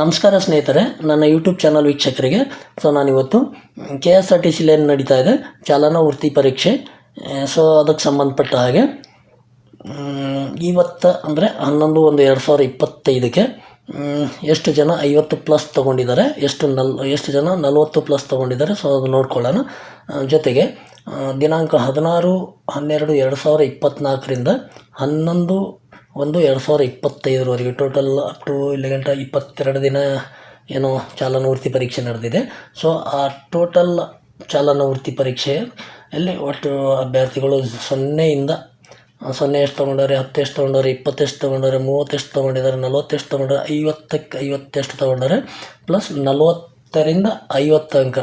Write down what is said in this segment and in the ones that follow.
ನಮಸ್ಕಾರ ಸ್ನೇಹಿತರೆ, ನನ್ನ ಯೂಟ್ಯೂಬ್ ಚಾನಲ್ ವೀಕ್ಷಕರಿಗೆ. ಸೊ ನಾನಿವತ್ತು ಕೆ ಎಸ್ ಆರ್ ಟಿ ಸಿಲಿ ಏನು ನಡೀತಾ ಇದೆ. ಚಾಲನಾ ವೃತ್ತಿ ಪರೀಕ್ಷೆ. ಸೊ ಅದಕ್ಕೆ ಸಂಬಂಧಪಟ್ಟ ಹಾಗೆ ಇವತ್ತು ಅಂದರೆ ಹನ್ನೊಂದು ಒಂದು ಎರಡು ಸಾವಿರ ಇಪ್ಪತ್ತೈದಕ್ಕೆ ಎಷ್ಟು ಜನ ಐವತ್ತು ಪ್ಲಸ್ ತೊಗೊಂಡಿದ್ದಾರೆ, ಎಷ್ಟು ನಲ್, ಎಷ್ಟು ಜನ ನಲವತ್ತು ಪ್ಲಸ್ ತೊಗೊಂಡಿದ್ದಾರೆ ಸೊ ಅದು ನೋಡ್ಕೊಳ್ಳೋಣ. ಜೊತೆಗೆ ದಿನಾಂಕ ಹದಿನಾರು ಹನ್ನೆರಡು ಎರಡು ಸಾವಿರ ಇಪ್ಪತ್ತ್ನಾಲ್ಕರಿಂದ ಹನ್ನೊಂದು ಒಂದು ಎರಡು ಸಾವಿರ ಇಪ್ಪತ್ತೈದರವರೆಗೆ. ಟೋಟಲ್ ಅಪ್ ಟು ಇಲ್ಲಿ ಗಂಟ ಇಪ್ಪತ್ತೆರಡು ದಿನ ಏನು ಚಾಲನಾ ವೃತ್ತಿ ಪರೀಕ್ಷೆ ನಡೆದಿದೆ. ಸೊ ಆ ಟೋಟಲ್ ಚಾಲನಾ ವೃತ್ತಿ ಪರೀಕ್ಷೆಯಲ್ಲಿ ಒಟ್ಟು ಅಭ್ಯರ್ಥಿಗಳು ಸೊನ್ನೆಯಿಂದ ಸೊನ್ನೆ ಎಷ್ಟು ತೊಗೊಂಡವ್ರೆ, ಹತ್ತು ಎಷ್ಟು ತೊಗೊಂಡವ್ರೆ ಇಪ್ಪತ್ತೆಷ್ಟು ತೊಗೊಂಡವ್ರೆ ಮೂವತ್ತೆಷ್ಟು ತೊಗೊಂಡಿದ್ದಾರೆ ನಲವತ್ತೆಷ್ಟು ಎಷ್ಟು ತೊಗೊಂಡವ್ರೆ, ಐವತ್ತಕ್ಕೆ ಐವತ್ತೆಷ್ಟು ತೊಗೊಂಡವ್ರೆ ಪ್ಲಸ್ ನಲವತ್ತರಿಂದ ಐವತ್ತು ಅಂಕ.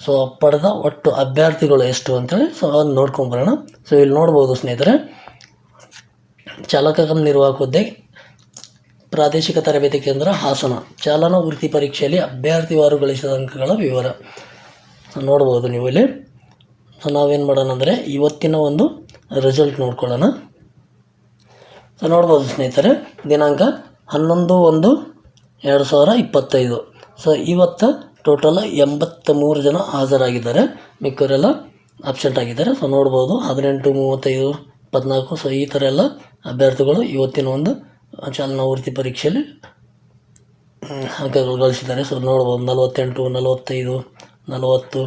ಸೊ ಪಡೆದ ಒಟ್ಟು ಅಭ್ಯರ್ಥಿಗಳು ಎಷ್ಟು ಅಂತೇಳಿ ಸೊ ಅದನ್ನು ನೋಡ್ಕೊಂಬರೋಣ ಸೊ ಇಲ್ಲಿ ನೋಡ್ಬೋದು ಸ್ನೇಹಿತರೆ. ಚಾಲಕ ಕಮ್ ನಿರ್ವಾಹಕ ಹುದ್ದೆ ಪ್ರಾದೇಶಿಕ ತರಬೇತಿ ಕೇಂದ್ರ ಹಾಸನ. ಚಾಲನಾ ವೃತ್ತಿ ಪರೀಕ್ಷೆಯಲ್ಲಿ ಅಭ್ಯರ್ಥಿವಾರು ಗಳಿಸಿದ ಅಂಕಗಳ ವಿವರ. ನೋಡ್ಬೋದು ನೀವು ಇಲ್ಲಿ. ಸೊ, ನಾವೇನು ಮಾಡೋಣ ಅಂದರೆ ಇವತ್ತಿನ ಒಂದು ರಿಸಲ್ಟ್ ನೋಡ್ಕೊಳ್ಳೋಣ. ಸೊ, ನೋಡ್ಬೋದು ಸ್ನೇಹಿತರೆ, ದಿನಾಂಕ ಹನ್ನೊಂದು ಒಂದು ಎರಡು ಸಾವಿರ ಇಪ್ಪತ್ತೈದು. ಸೊ, ಇವತ್ತು ಟೋಟಲ್ ಎಂಬತ್ತ ಮೂರು ಜನ ಹಾಜರಾಗಿದ್ದಾರೆ. ಮಿಕ್ಕವರೆಲ್ಲ ಅಬ್ಸೆಂಟ್ ಆಗಿದ್ದಾರೆ. ಸೊ, ನೋಡ್ಬೋದು ಹದಿನೆಂಟು ಮೂವತ್ತೈದು. ಇಪ್ಪತ್ನಾಲ್ಕು ಸೊ ಈ ಥರ ಎಲ್ಲ ಅಭ್ಯರ್ಥಿಗಳು ಇವತ್ತಿನ ಒಂದು ಚಾಲನಾ ವೃತ್ತಿ ಪರೀಕ್ಷೆಯಲ್ಲಿ ಅಂಕಗಳು ಗಳಿಸಿದ್ದಾರೆ. ಸೊ ನೋಡ್ಬೋದು, ನಲವತ್ತೆಂಟು, ನಲವತ್ತೈದು, ನಲವತ್ತು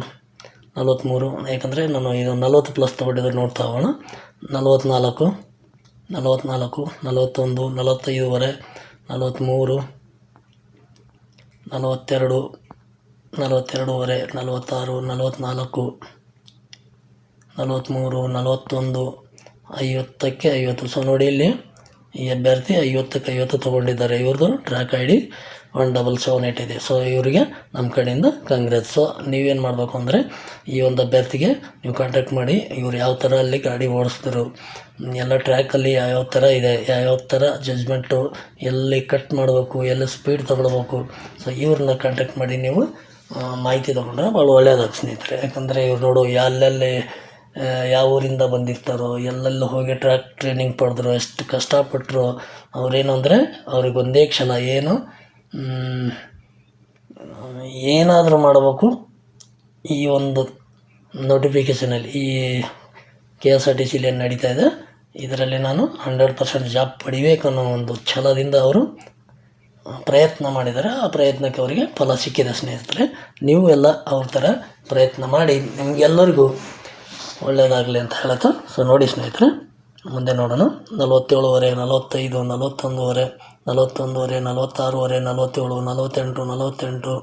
ನಲವತ್ತ್ಮೂರು ಯಾಕಂದರೆ ನಾನು ಇದು ನಲವತ್ತು ಪ್ಲಸ್ ತೊಗೊಂಡಿದ್ರೆ ನೋಡ್ತಾ ಹೋಗೋಣ. ನಲವತ್ತ್ನಾಲ್ಕು ನಲವತ್ತ್ನಾಲ್ಕು ನಲವತ್ತೊಂದು ನಲವತ್ತೈದುವರೆ ನಲವತ್ತ್ಮೂರು ನಲವತ್ತೆರಡು ನಲವತ್ತೆರಡೂವರೆ ನಲವತ್ತಾರು ನಲವತ್ತ್ನಾಲ್ಕು ನಲವತ್ತ್ಮೂರು ನಲವತ್ತೊಂದು ಐವತ್ತಕ್ಕೆ ಐವತ್ತು. ಸೊ ನೋಡಿ ಇಲ್ಲಿ ಈ ಅಭ್ಯರ್ಥಿ ಐವತ್ತಕ್ಕೆ ಐವತ್ತು ತೊಗೊಂಡಿದ್ದಾರೆ. ಇವ್ರದ್ದು track I D one double seven eight ಇದೆ. ಸೊ ಇವರಿಗೆ ನಮ್ಮ ಕಡೆಯಿಂದ ಕಾಂಗ್ರೆಸ್ ಸೊ ನೀವೇನು ಮಾಡಬೇಕು ಅಂದರೆ ಈ ಒಂದು ಅಭ್ಯರ್ಥಿಗೆ ನೀವು ಕಾಂಟ್ಯಾಕ್ಟ್ ಮಾಡಿ, ಇವ್ರು ಯಾವ ಥರ ಅಲ್ಲಿ ಗಾಡಿ ಓಡಿಸಿದ್ರು ಎಲ್ಲ ಟ್ರ್ಯಾಕಲ್ಲಿ ಯಾವ್ಯಾವ ಥರ ಇದೆ, ಯಾವ್ಯಾವ ಥರ ಜಜ್ಮೆಂಟು ಎಲ್ಲಿ ಕಟ್ ಮಾಡಬೇಕು, ಎಲ್ಲಿ ಸ್ಪೀಡ್ ತೊಗೊಳ್ಬೇಕು. ಸೊ ಇವ್ರನ್ನ ಕಾಂಟ್ಯಾಕ್ಟ್ ಮಾಡಿ ನೀವು ಮಾಹಿತಿ ತೊಗೊಂಡ್ರೆ ಭಾಳ ಒಳ್ಳೆಯದಾಗ ಸ್ನೇಹಿತರೆ. ಯಾಕಂದರೆ ಇವ್ರು ನೋಡು ಎಲ್ಲೆಲ್ಲಿ ಯಾವ ಊರಿಂದ ಬಂದಿರ್ತಾರೋ, ಎಲ್ಲೆಲ್ಲಿ ಹೋಗಿ ಟ್ರ್ಯಾಕ್ ಟ್ರೈನಿಂಗ್ ಪಡೆದ್ರು, ಎಷ್ಟು ಕಷ್ಟಪಟ್ಟರು ಅವ್ರೇನು ಅಂದರೆ ಅವ್ರಿಗೆ ಒಂದೇ ಕ್ಷಣ, ಏನು ಏನಾದರೂ ಮಾಡಬೇಕು ಈ ಒಂದು ನೋಟಿಫಿಕೇಷನಲ್ಲಿ ಈ ಕೆ ಎಸ್ ಆರ್ ಟಿ ಸಿಲಿ ಏನು ನಡೀತಾ ಇದೆ, ಇದರಲ್ಲಿ ನಾನು ಹಂಡ್ರೆಡ್ ಪರ್ಸೆಂಟ್ ಜಾಬ್ ಪಡಿಬೇಕು ಅನ್ನೋ ಒಂದು ಛಲದಿಂದ ಅವರು ಪ್ರಯತ್ನ ಮಾಡಿದ್ದಾರೆ. ಆ ಪ್ರಯತ್ನಕ್ಕೆ ಅವರಿಗೆ ಫಲ ಸಿಕ್ಕಿದೆ ಸ್ನೇಹಿತರೆ. ನೀವು ಎಲ್ಲ ಅವ್ರ ಥರ ಪ್ರಯತ್ನ ಮಾಡಿ, ನಿಮಗೆಲ್ಲರಿಗೂ ಒಳ್ಳೆಯದಾಗಲಿ ಅಂತ ಹೇಳ್ತಾ ಸೊ ನೋಡಿ ಸ್ನೇಹಿತರೆ, ಮುಂದೆ ನೋಡೋಣ. ನಲವತ್ತೇಳುವರೆ, ನಲವತ್ತೈದು, ನಲವತ್ತೊಂದುವರೆ ನಲವತ್ತೊಂದುವರೆ, ನಲವತ್ತಾರೂವರೆ, ನಲವತ್ತೇಳು, ನಲವತ್ತೆಂಟು ನಲವತ್ತೆಂಟು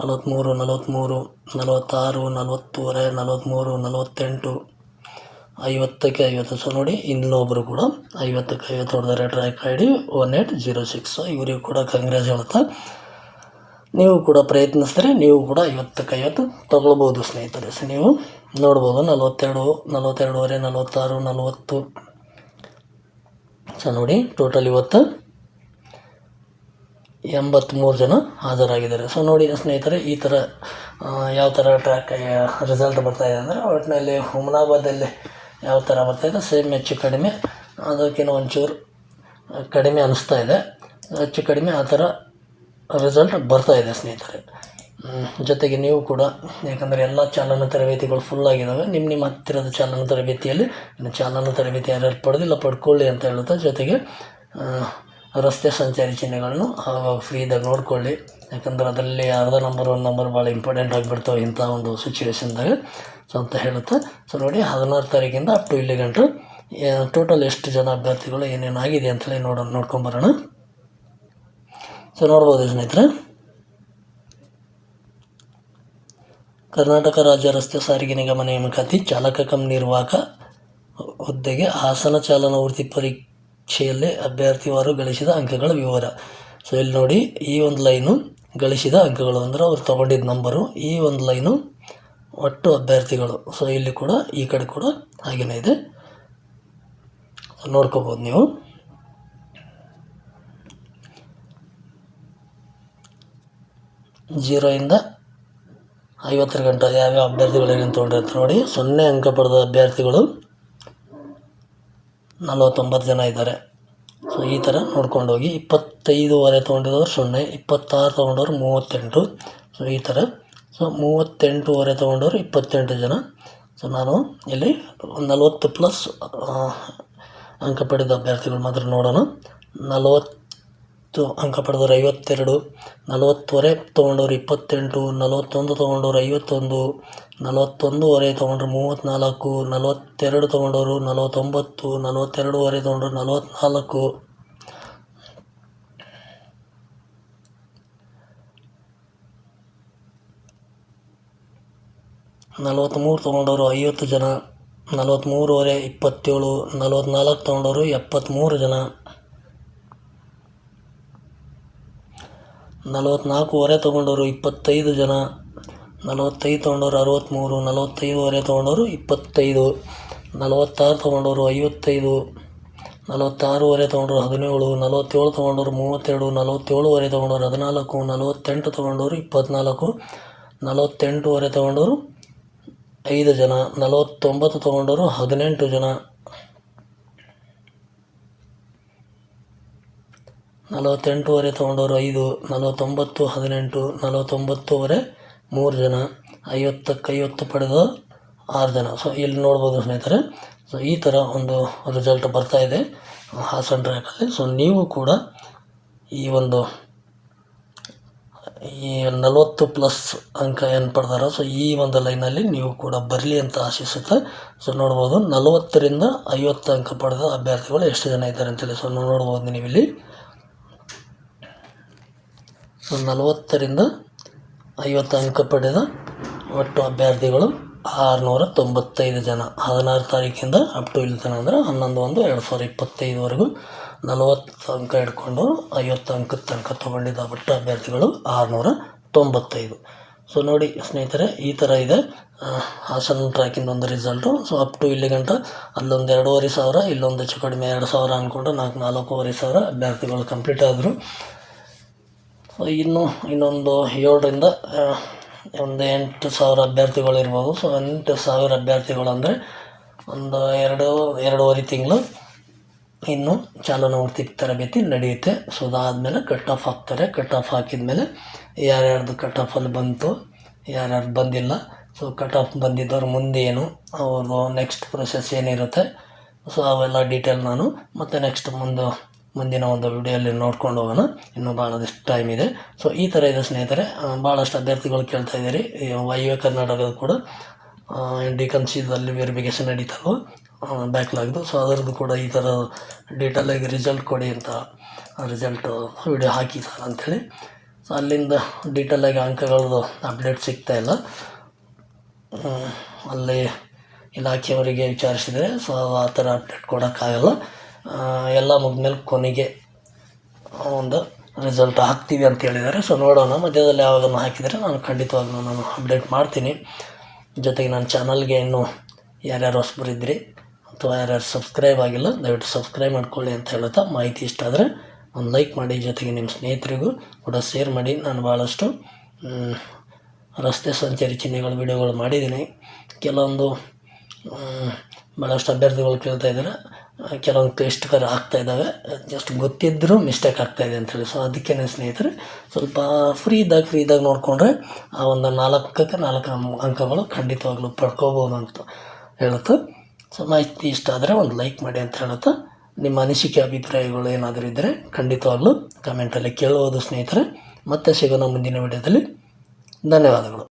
ನಲವತ್ತ್ಮೂರು ನಲವತ್ತ್ಮೂರು ನಲವತ್ತಾರು, ನಲವತ್ತೂವರೆ ನಲವತ್ತ್ಮೂರು ನಲವತ್ತೆಂಟು, ಐವತ್ತಕ್ಕೆ ಐವತ್ತು. ಸೊ ನೋಡಿ ಇನ್ನೊಬ್ಬರು ಕೂಡ ಐವತ್ತಕ್ಕೆ ಐವತ್ತು ಹೊಡೆದಾರೆ track I D one eight zero six. ಇವರಿಗೂ ಕೂಡ ಕಾಂಗ್ರೆಸ್ ಹೇಳ್ತಾ ನೀವು ಕೂಡ ಪ್ರಯತ್ನಿಸಿದ್ರೆ ನೀವು ಕೂಡ ಐವತ್ತಕ್ಕೆ ಐವತ್ತು ತೊಗೊಳ್ಬೋದು ಸ್ನೇಹಿತರೆ. ಸೊ ನೀವು ನೋಡ್ಬೋದು, ನಲವತ್ತೆರಡು, ನಲವತ್ತೆರಡುವರೆ, ನಲವತ್ತಾರು, ನಲವತ್ತು. ಸೊ ನೋಡಿ ಟೋಟಲ್ ಇವತ್ತು ಎಂಬತ್ತ್ಮೂರು ಜನ ಹಾಜರಾಗಿದ್ದಾರೆ. ಸೊ ನೋಡಿ, ಸ್ನೇಹಿತರೆ, ಈ ಥರ ಯಾವ ಥರ ಟ್ರ್ಯಾಕ್ ರಿಸಲ್ಟ್ ಬರ್ತಾಯಿದೆ ಅಂದರೆ ಒಟ್ಟಿನಲ್ಲಿ ಹುಮನಾಬಾದಲ್ಲಿ ಯಾವ ಥರ ಬರ್ತಾಯಿದೆ ಸೇಮ್ ಹೆಚ್ಚು ಕಡಿಮೆ, ಅದಕ್ಕಿಂತ ಒಂಚೂರು ಕಡಿಮೆ ಅನಿಸ್ತಾ ಇದೆ. ಹೆಚ್ಚು ಕಡಿಮೆ ಆ ಥರ ರಿಸಲ್ಟ್ ಬರ್ತಾ ಇದೆ ಸ್ನೇಹಿತರೆ. ಜೊತೆಗೆ ನೀವು ಕೂಡ, ಯಾಕಂದರೆ ಎಲ್ಲ ಚಾಲನ ತರಬೇತಿಗಳು ಫುಲ್ ಆಗಿದ್ದಾವೆ ನಿಮ್ಮ ನಿಮ್ಮ ಹತ್ತಿರದ ಚಾಲನ ತರಬೇತಿಯಲ್ಲಿ, ಇನ್ನು ಚಾಲನ ತರಬೇತಿ ಯಾರ್ಯಾರು ಪಡೆದಿಲ್ಲ, ಪಡ್ಕೊಳ್ಳಿ ಅಂತ ಹೇಳುತ್ತಾ, ಜೊತೆಗೆ ರಸ್ತೆ ಸಂಚಾರಿ ಚಿಹ್ನೆಗಳನ್ನು ಆವಾಗ ಫ್ರೀದಾಗ ನೋಡ್ಕೊಳ್ಳಿ. ಯಾಕಂದ್ರೆ ಅದರಲ್ಲಿ ಅರ್ಧ ನಂಬರ್ ಒಂದು ನಂಬರ್ ಭಾಳ ಇಂಪಾರ್ಟೆಂಟ್ ಆಗಿಬಿಡ್ತಾವೆ ಇಂಥ ಒಂದು ಸಿಚುವೇಶನ್ದಾಗ ಸೊ ಅಂತ ಹೇಳುತ್ತಾ ಸೊ ನೋಡಿ, ಹದಿನಾರು ತಾರೀಕಿಂದ ಅಪ್ ಟು ಇಲ್ಲಿ ಗಂಟು ಟೋಟಲ್ ಎಷ್ಟು ಜನ ಅಭ್ಯರ್ಥಿಗಳು ಏನೇನು ಆಗಿದೆ ಅಂತೇಳಿ ನೋಡೋಣ ನೋಡ್ಕೊಂಬರೋಣ ಸೊ ನೋಡ್ಬೋದು ಸ್ನೇಹಿತರೆ. ಕರ್ನಾಟಕ ರಾಜ್ಯ ರಸ್ತೆ ಸಾರಿಗೆ ನಿಗಮ ನೇಮಕಾತಿ ಚಾಲಕ ಕಂ ನಿರ್ವಾಹಕ ಹುದ್ದೆಗೆ ಹಾಸನ ಚಾಲನಾ ವೃತ್ತಿ ಪರೀಕ್ಷೆಯಲ್ಲಿ ಅಭ್ಯರ್ಥಿವಾರು ಗಳಿಸಿದ ಅಂಕಗಳ ವಿವರ. ಸೊ ಇಲ್ಲಿ ನೋಡಿ, ಈ ಒಂದು ಲೈನು ಗಳಿಸಿದ ಅಂಕಗಳು ಅಂದರೆ ಅವ್ರು ತೊಗೊಂಡಿದ್ದ ನಂಬರು ಈ ಒಂದು ಲೈನು ಒಟ್ಟು ಅಭ್ಯರ್ಥಿಗಳು. ಸೊ ಇಲ್ಲಿ ಕೂಡ, ಈ ಕಡೆ ಕೂಡ ಹಾಗೇನೇ ಇದೆ. ನೋಡ್ಕೋಬೋದು ನೀವು. ಜೀರೋಯಿಂದ ಐವತ್ತರ ಗಂಟೆ ಯಾವ್ಯಾವ ಅಭ್ಯರ್ಥಿಗಳು ಏನೇನು ತೊಗೊಂಡಿರ್ತಾರೆ ನೋಡಿ. ಸೊನ್ನೆ ಅಂಕ ಪಡೆದ ಅಭ್ಯರ್ಥಿಗಳು ನಲವತ್ತೊಂಬತ್ತು ಜನ ಇದ್ದಾರೆ. ಸೊ ಈ ಥರ ನೋಡ್ಕೊಂಡು ಹೋಗಿ ಇಪ್ಪತ್ತೈದುವರೆ ತೊಗೊಂಡಿರೋರು ಸೊನ್ನೆ, ಇಪ್ಪತ್ತಾರು ತೊಗೊಂಡವ್ರು ಮೂವತ್ತೆಂಟು. ಸೊ ಈ ಥರ ಸೊ ಮೂವತ್ತೆಂಟುವರೆ ತೊಗೊಂಡವ್ರು ಇಪ್ಪತ್ತೆಂಟು ಜನ. ಸೊ ನಾನು ಇಲ್ಲಿ ನಲವತ್ತು ಪ್ಲಸ್ ಅಂಕ ಪಡೆದ ಅಭ್ಯರ್ಥಿಗಳು ಮಾತ್ರ ನೋಡೋಣ. ನಲವತ್ತು ಅಂಕ ಪಡೆದವರು ಐವತ್ತೆರಡು, ನಲವತ್ತುವರೆ ತೊಗೊಂಡವ್ರು ಇಪ್ಪತ್ತೆಂಟು, ನಲವತ್ತೊಂದು ತೊಗೊಂಡವ್ರು ಐವತ್ತೊಂದು, ನಲವತ್ತೊಂದುವರೆ ತೊಗೊಂಡ್ರು ಮೂವತ್ತ್ನಾಲ್ಕು ನಲವತ್ತೆರಡು ತೊಗೊಂಡವರು ನಲವತ್ತೊಂಬತ್ತು, ನಲವತ್ತೆರಡುವರೆ ತೊಗೊಂಡ್ರು ನಲವತ್ತ್ನಾಲ್ಕು ನಲವತ್ತ್ಮೂರು ತೊಗೊಂಡವರು ಐವತ್ತು ಜನ ನಲವತ್ತ್ಮೂರುವರೆ ಇಪ್ಪತ್ತೇಳು ನಲವತ್ತ್ನಾಲ್ಕು ತೊಗೊಂಡವರು ಎಪ್ಪತ್ತ್ಮೂರು ಜನ. ನಲವತ್ತ್ನಾಲ್ಕುವರೆ ತೊಗೊಂಡವರು ಇಪ್ಪತ್ತೈದು ಜನ, ನಲವತ್ತೈದು ತೊಗೊಂಡವರು ಅರವತ್ತ್ಮೂರು ನಲವತ್ತೈದುವರೆ ತೊಗೊಂಡವರು ಇಪ್ಪತ್ತೈದು, ನಲವತ್ತಾರು ತೊಗೊಂಡವರು ಐವತ್ತೈದು, ನಲವತ್ತಾರೂವರೆ ತೊಗೊಂಡವರು ಹದಿನೇಳು, ನಲವತ್ತೇಳು ತೊಗೊಂಡವರು ಮೂವತ್ತೆರಡು, ನಲವತ್ತೇಳುವರೆ ತೊಗೊಂಡವರು ಹದಿನಾಲ್ಕು, ನಲವತ್ತೆಂಟು ತೊಗೊಂಡವರು ಇಪ್ಪತ್ತ್ನಾಲ್ಕು ನಲವತ್ತೆಂಟುವರೆ ತೊಗೊಂಡವರು ಐದು ಜನ, ನಲವತ್ತೊಂಬತ್ತು ತೊಗೊಂಡವರು ಹದಿನೆಂಟು ಜನ. ನಲವತ್ತೆಂಟುವರೆ ತೊಗೊಂಡವರು ಐದು, ನಲವತ್ತೊಂಬತ್ತು ಹದಿನೆಂಟು, ನಲವತ್ತೊಂಬತ್ತುವರೆ ಮೂರು ಜನ ಐವತ್ತಕ್ಕೆ ಐವತ್ತು ಪಡೆದ ಆರು ಜನ. ಸೊ ಇಲ್ಲಿ ನೋಡ್ಬೋದು ಸ್ನೇಹಿತರೆ. ಸೊ ಈ ಥರ ಒಂದು ರಿಸಲ್ಟ್ ಬರ್ತಾ ಇದೆ ಹಾಸನ್ ಟ್ರ್ಯಾಕಲ್ಲಿ ಸೊ ನೀವು ಕೂಡ ಈ ಒಂದು ಈ ನಲವತ್ತು ಪ್ಲಸ್ ಅಂಕ ಏನು ಪಡೆದಾರೋ ಸೊ ಈ ಒಂದು ಲೈನಲ್ಲಿ ನೀವು ಕೂಡ ಬರಲಿ ಅಂತ ಆಶಿಸುತ್ತೆ. ಸೊ ನೋಡ್ಬೋದು ನಲವತ್ತರಿಂದ ಐವತ್ತು ಅಂಕ ಪಡೆದ ಅಭ್ಯರ್ಥಿಗಳು ಎಷ್ಟು ಜನ ಇದ್ದಾರೆ ಅಂತೇಳಿ ಸೊ ನೋಡ್ಬೋದು ನೀವಿಲ್ಲಿ ನಲವತ್ತರಿಂದ ಐವತ್ತು ಅಂಕ ಪಡೆದ ಒಟ್ಟು ಅಭ್ಯರ್ಥಿಗಳು ಆರುನೂರ ತೊಂಬತ್ತೈದು ಜನ. ಹದಿನಾರು ತಾರೀಕಿಂದ ಅಪ್ ಟು ಇಲ್ಲಿ ತನಕ ಅಂದರೆ ಹನ್ನೊಂದು ಒಂದು ಎರಡು ಸಾವಿರದ ಇಪ್ಪತ್ತೈದುವರೆಗೂ ನಲವತ್ತು ಅಂಕ ಹಿಡ್ಕೊಂಡು ಐವತ್ತು ಅಂಕದ ತನಕ ತೊಗೊಂಡಿದ್ದ ಒಟ್ಟು ಅಭ್ಯರ್ಥಿಗಳು ಆರುನೂರ ತೊಂಬತ್ತೈದು. ಸೊ ನೋಡಿ ಸ್ನೇಹಿತರೆ, ಈ ಥರ ಇದೆ. ಹಾಸನ ಟ್ರ್ಯಾಕಿಂದ ಒಂದು ರಿಸಲ್ಟು ಸೊ ಅಪ್ ಟು ಇಲ್ಲಿ ಗಂಟ ಅಲ್ಲೊಂದು ಎರಡೂವರೆ ಸಾವಿರ, ಇಲ್ಲೊಂದು ಹೆಚ್ಚು ಕಡಿಮೆ ಎರಡು ಸಾವಿರ ಅಂದ್ಕೊಂಡು ನಾಲ್ಕು ನಾಲ್ಕೂವರೆ ಸಾವಿರ ಅಭ್ಯರ್ಥಿಗಳು ಕಂಪ್ಲೀಟ್ ಆದರು. ಇನ್ನು ಇನ್ನೊಂದು ಏಳರಿಂದ ಒಂದು ಎಂಟು ಸಾವಿರ ಅಭ್ಯರ್ಥಿಗಳು ಇರ್ಬೋದು. ಸೊ ಎಂಟು ಸಾವಿರ ಅಭ್ಯರ್ಥಿಗಳು ಅಂದರೆ ಒಂದು ಎರಡು, ಎರಡೂವರೆ ತಿಂಗಳು ಇನ್ನು ಚಾಲನಾವರ್ತಿ ತರಬೇತಿ ನಡೆಯುತ್ತೆ. ಸೊ ಅದಾದಮೇಲೆ ಕಟ್ ಆಫ್ ಹಾಕ್ತಾರೆ ಕಟ್ ಆಫ್ ಹಾಕಿದ ಯಾರ್ಯಾರ್ದು ಕಟ್ ಆಫಲ್ಲಿ ಬಂತು, ಯಾರ್ಯಾರ್ದು ಬಂದಿಲ್ಲ. ಸೊ ಕಟ್ ಆಫ್ ಬಂದಿದ್ದವ್ರ ಮುಂದೆ ಏನು, ಅವ್ರದ್ದು ನೆಕ್ಸ್ಟ್ ಪ್ರೊಸೆಸ್ ಏನಿರುತ್ತೆ. ಸೊ ಅವೆಲ್ಲ ಡೀಟೇಲ್ ನಾನು ಮತ್ತು ನೆಕ್ಸ್ಟ್ ಮುಂದೆ ಮುಂದಿನ ಒಂದು ವಿಡಿಯೋಲ್ಲಿ ನೋಡ್ಕೊಂಡು ಹೋಗೋಣ. ಇನ್ನೂ ಭಾಳದಷ್ಟು ಟೈಮ್ ಇದೆ. ಸೊ ಈ ಥರ ಇದೆ ಸ್ನೇಹಿತರೆ. ಭಾಳಷ್ಟು ಅಭ್ಯರ್ಥಿಗಳು ಕೇಳ್ತಾ ಇದ್ದೀರಿ. ವಾಯುವ್ಯ ಕರ್ನಾಟಕದ ಕೂಡ ಡಿ ಕನ್ಸಿದಲ್ಲಿ ವೆರಿಫಿಕೇಷನ್ ನಡೀತಲ್ವ ಬ್ಯಾಕ್ಲಾಗ್ದು ಸೊ ಅದರದ್ದು ಕೂಡ ಈ ಥರ ಡೀಟೇಲಾಗಿ ರಿಸಲ್ಟ್ ಕೊಡಿ ಅಂತ ರಿಸಲ್ಟು ವಿಡಿಯೋ ಹಾಕಿ ಸರ್ ಅಂಥೇಳಿ. ಸೊ ಅಲ್ಲಿಂದ ಡೀಟೇಲಾಗಿ ಅಂಕಗಳದ್ದು ಅಪ್ಡೇಟ್ ಸಿಗ್ತಾ ಇಲ್ಲ. ಅಲ್ಲಿ ಇಲಾಖೆಯವರಿಗೆ ವಿಚಾರಿಸಿದರೆ ಸೊ ಆ ಥರ ಅಪ್ಡೇಟ್ ಕೊಡೋಕ್ಕಾಗಲ್ಲ. ಎಲ್ಲ ಮುಗಿದ್ಮೇಲೆ ಕೊನೆಗೆ ಒಂದು ರಿಸಲ್ಟ್ ಹಾಕ್ತೀವಿ ಅಂತ ಹೇಳಿದ್ದಾರೆ. ಸೊ ನೋಡೋಣ. ಮಧ್ಯದಲ್ಲಿ ಯಾವಾಗನ್ನು ಹಾಕಿದರೆ ನಾನು ಖಂಡಿತವಾಗ್ಲೂ ನಾನು ಅಪ್ಡೇಟ್ ಮಾಡ್ತೀನಿ. ಜೊತೆಗೆ ನನ್ನ ಚಾನಲ್ಗೆ ಇನ್ನೂ ಯಾರ್ಯಾರು ಹೊಸಬರಿದ್ರಿ ಅಥವಾ ಯಾರ್ಯಾರು ಸಬ್ಸ್ಕ್ರೈಬ್ ಆಗಿಲ್ಲ, ದಯವಿಟ್ಟು ಸಬ್ಸ್ಕ್ರೈಬ್ ಮಾಡ್ಕೊಳ್ಳಿ ಅಂತ ಹೇಳುತ್ತಾ ಮಾಹಿತಿ ಇಷ್ಟ ಆದರೆ ಒಂದು ಲೈಕ್ ಮಾಡಿ. ಜೊತೆಗೆ ನಿಮ್ಮ ಸ್ನೇಹಿತರಿಗೂ ಕೂಡ ಶೇರ್ ಮಾಡಿ. ನಾನು ಭಾಳಷ್ಟು ರಸ್ತೆ ಸಂಚಾರಿ ಚಿಹ್ನೆಗಳು, ವಿಡಿಯೋಗಳು ಮಾಡಿದ್ದೀನಿ. ಕೆಲವೊಂದು ಭಾಳಷ್ಟು ಅಭ್ಯರ್ಥಿಗಳು ಕೇಳ್ತಾ ಇದ್ದಾರೆ. ಕೆಲವೊಂದು ಕ್ಲಿಷ್ಟಕರ ಆಗ್ತಾ ಇದ್ದಾವೆ. ಜಸ್ಟ್ ಗೊತ್ತಿದ್ದರೂ ಮಿಸ್ಟೇಕ್ ಆಗ್ತಾ ಇದೆ ಅಂತೇಳಿ. ಸೊ ಅದಕ್ಕೆ ಸ್ನೇಹಿತರೆ, ಸ್ವಲ್ಪ ಫ್ರೀ ಇದ್ದಾಗ ಫ್ರೀ ಇದ್ದಾಗ ನೋಡಿಕೊಂಡ್ರೆ ಆ ಒಂದು ನಾಲ್ಕಕ್ಕೆ ನಾಲ್ಕು ಅಂಕಗಳು ಖಂಡಿತವಾಗ್ಲೂ ಪಡ್ಕೋಬೋದು ಅಂತ ಹೇಳುತ್ತೆ. ಸೊ ಮಾಹಿತಿ ಇಷ್ಟ ಆದರೆ ಒಂದು ಲೈಕ್ ಮಾಡಿ ಅಂತ ಹೇಳುತ್ತಾ. ನಿಮ್ಮ ಅನಿಸಿಕೆ, ಅಭಿಪ್ರಾಯಗಳು ಏನಾದರೂ ಇದ್ದರೆ ಖಂಡಿತವಾಗ್ಲೂ ಕಮೆಂಟಲ್ಲಿ ಕೇಳುವುದು ಸ್ನೇಹಿತರೆ. ಮತ್ತೆ ಸಿಗೋಣ ಮುಂದಿನ ವಿಡಿಯೋದಲ್ಲಿ. ಧನ್ಯವಾದಗಳು.